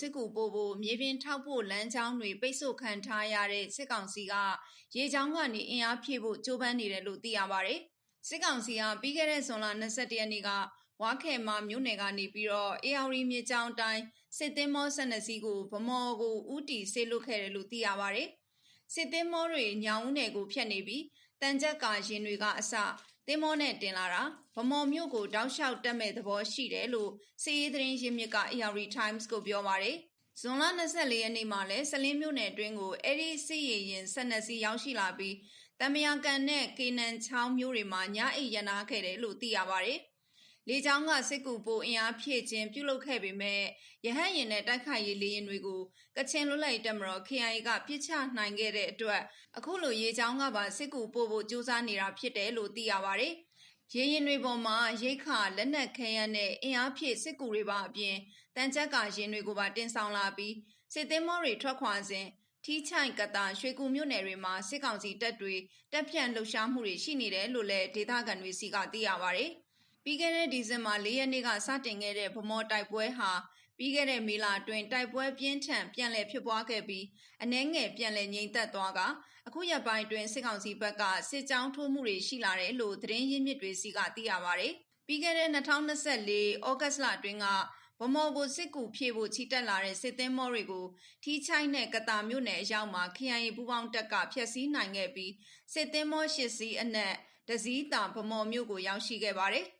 စစ်ကူပို့ဖို့မြေပြင်ထောက်ဖို့လမ်းကြောင်းတွေပိတ်ဆို့ခံထားရတဲ့စစ်ကောင်စီကရေကြောင်းကနေအင်အားဖြည့်ဖို့ကြိုးပမ်းနေတယ်လို့သိရပါတယ်။စစ်ကောင်စီကပြီးခဲ့တဲ့ဇွန်လ22ရက်နေ့ကဝါခဲမမြို့နယ်ကနေပြီးတော့ AR မြေကြောင်းတိုင်းစစ်သင်းမော12စီးကိုဗမော်ကိုဥတီဆေးလွတ်ခဲ့တယ်လို့သိရပါတယ်။စစ်သင်းမောတွေညောင်ဦးနယ်ကိုဖျက်နေပြီးတန်ကြက်ကာရင်တွေကအစ သင်းမောနဲ့တင်လာတာဗမော်မြို့ကိုတောက်လျှောက်တက်မဲ့သဘောရှိတယ်လို့စီးရီးသတင်းရင်းမြစ်က AR Times ကိုပြောပါတယ်။ဇွန်လ24ရက်နေ့မှာလဲစလင်းမြို့နယ်အတွင်းကိုအဲ့ဒီစစ်ရေရင်12စီးရောက်ရှိလာပြီးတမယာကန်နဲ့ကေနန်ချောင်းမြို့တွေမှာညအိပ်ရနာခဲ့တယ်လို့သိရပါတယ်။ လေကြောင်းကစစ်ကူပိုအင်အားဖြည့်ခြင်းပြုလုပ်ခဲ့ပေမဲ့ရဟတ်ရင်နဲ့တိုက်ခိုက်ရေးလေရင်တွေကိုကချင်လွတ်လပ်ရေးတပ်မတော် KIA ကပြစ်ချနိုင်ခဲ့တဲ့အတွက်အခုလိုရေကြောင်းကပါစစ်ကူပို့ဖို့ကြိုးစားနေတာဖြစ်တယ်လို့သိရပါတယ်။ရေရင်တွေပေါ်မှာရိတ်ခါလက်နက်ခဲယမ်းနဲ့အင်အားဖြည့်စစ်ကူတွေပါအပြင်တန်ကြက်ကရင်တွေကိုပါတင်ဆောင်လာပြီးစစ်သင်းမောတွေထွက်ခွာစဉ်ထီးချိုင်ကတာရွှေကူမြို့နယ်တွေမှာစစ်ကောင်စီတပ်တွေတပ်ဖြန့်လှုပ်ရှားမှုတွေရှိနေတယ်လို့လည်းဒေသခံတွေစီကသိရပါဗျ။ ပြီးခဲ့တဲ့ဒီဇင်ဘာ၄ရက်နေ့ကစတင်ခဲ့တဲ့ဗမော်တိုက်ပွဲဟာပြီးခဲ့တဲ့မေလအတွင်းတိုက်ပွဲပြင်းထန်ပြန်လည်ဖြစ်ပွားခဲ့ပြီးအနှဲငယ်ပြန်လည်ငြိမ်သက်သွားကအခုရက်ပိုင်းအတွင်းစစ်ကောင်စီဘက်ကစစ်ကြောင်းထိုးမှုတွေရှိလာတယ်လို့သတင်းရင်းမြစ်တွေစီကသိရပါဗျ။ပြီးခဲ့တဲ့2024ဩဂတ်လအတွင်းကဗမော်ကိုစစ်ကူဖြည့်ဖို့ချီတက်လာတဲ့စစ်သင်းမောတွေကိုထီးချိုင်းနဲ့ကတာမြို့နယ်အရောက်မှာ KIA ပူးပေါင်းတပ်ကဖျက်ဆီးနိုင်ခဲ့ပြီးစစ်သင်းမော၈စီးအနက်တစည်းတာဗမော်မြို့ကိုရောက်ရှိခဲ့ပါတယ်။